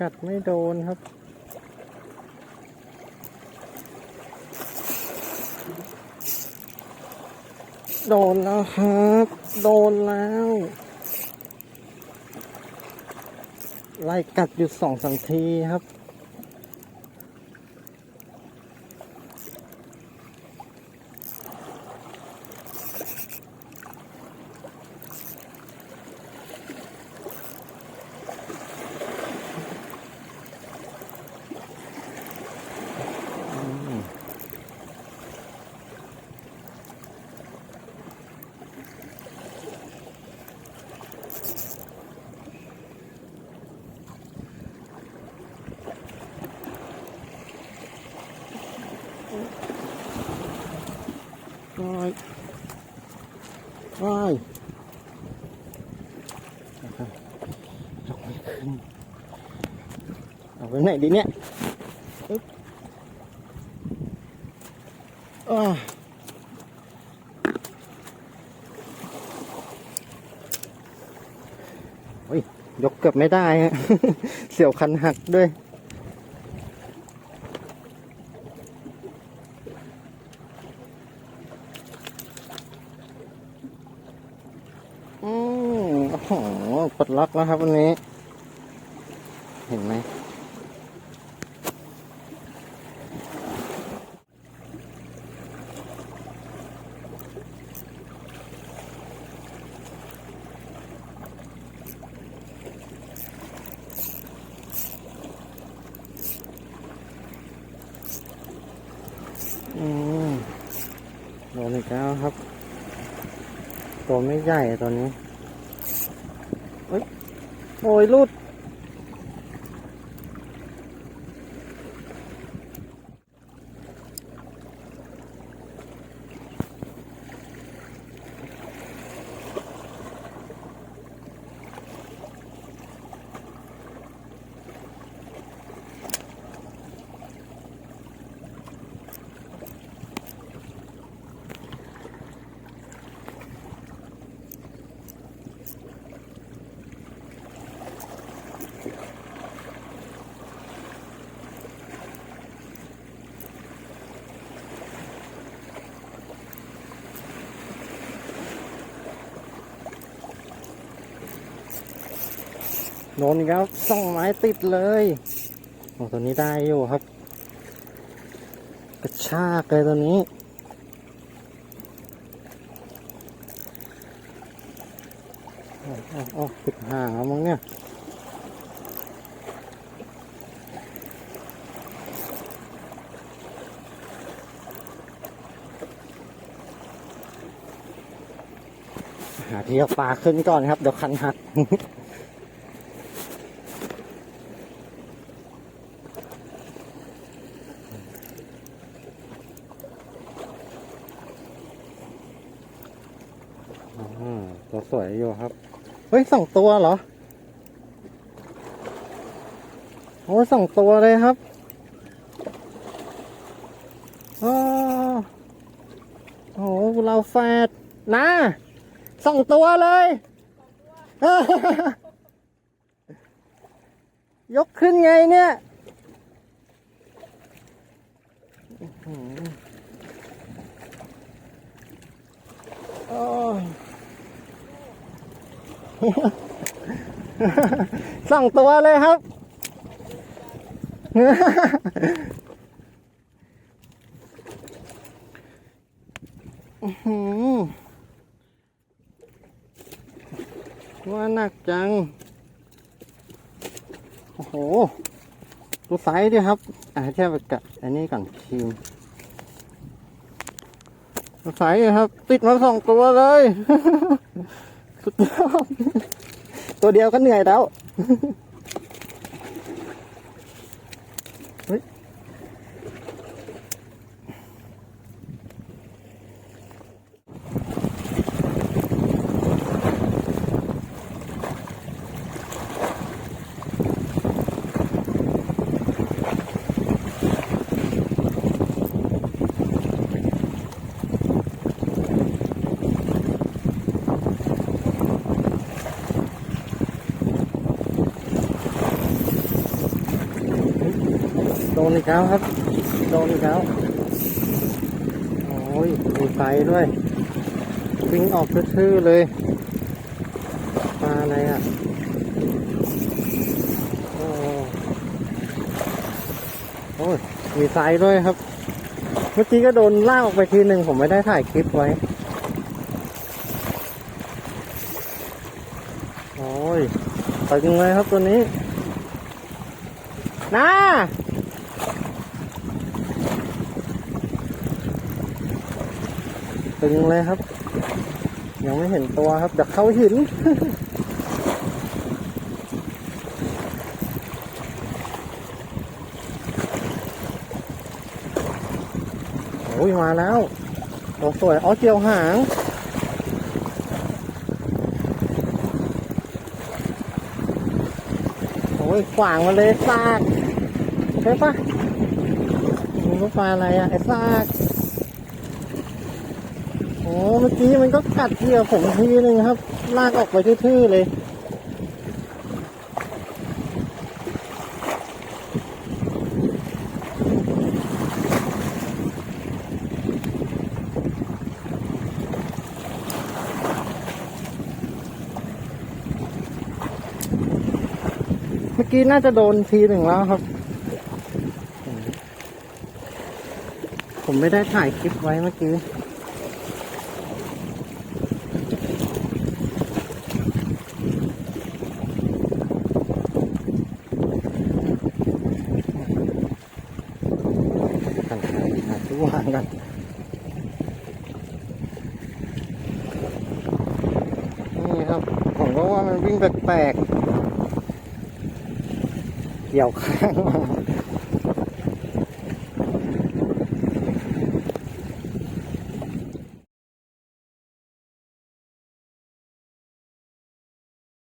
กัดไม่โดนครับ โดนแล้วครับ โดนแล้ว ไล่กัดอยู่สองสามทีครับ ว้ายว้ายนะครับยกไม่ขึ้น เอาไว้ไหนดีเนี่ยอึ๊บอ่าโอ้ย ยกเกือบไม่ได้ฮะ เสียวคันหักด้วย อืมโอ้โห ปลดล็อกแล้วครับวันนี้ เห็นไหมอืมโดนอีกแล้วครับ ตัวไม่ใหญ่ตัวนี้ โอ้ยรูด โดนอีกแล้วสองไม้ติดเลยโอ้ตัวนี้ได้อยู่ครับ กระชากเลยตัวนี้ โอ้โอ้โอ้ติดห่างแล้วมั้งเนี่ยหาที่ปลาขึ้นก่อนครับ เดี๋ยวคันหัก อ่าตัวสวยอยู่ครับ เฮ้ยสองตัวเหรอ โอ้สองตัวเลยครับโอ้โหเราแฟดนะสองตัวเลย ยกขึ้นไงเนี่ยอื้อหือโอ้ย สองตัวเลยครับ ว่าหนักจัง โอ้โห ดูไซส์ดิครับ อ่าเทียบกับอันนี้ก่อนครีมดูไซส์ครับ ติดมาสองตัวเลย ตัวเดียวก็เหนื่อยแล้ว นอีกแล้วครับโดนอีกแล้วโอ้ยมีไฟด้วยวิ่งออกทื่อๆเลยปลาอะไรอะโอ้โอ้ยมีไฟด้วยครับ เมื่อกี้ก็โดนลากออกไปทีหนึ่งผมไม่ได้ถ่ายคลิปไว้โอ้ยตึงเลยครับตัวนี้น้า ตึงเลยครับ ยังไม่เห็นตัวครับดักเข้าหินโอ้ยมาแล้วตัวสวยอ๋อเจียวหางโอ้ยขวางมาเลยซากใช่ปะมันก็ปลาอะไรอะไอ้ซาก โอ้เมื่อกี้มันก็กัดเหยื่อผมทีนึงครับ ลากออกไปทื่อๆเลย เมื่อกี้น่าจะโดนทีหนึ่งแล้วครับ ผมไม่ได้ถ่ายคลิปไว้เมื่อกี้ ถ่ายถ่ายถ่ายทุกวันกัน นี่ครับ ผมก็ ว่ามันวิ่งแปลกๆเกี่ยวข้างมา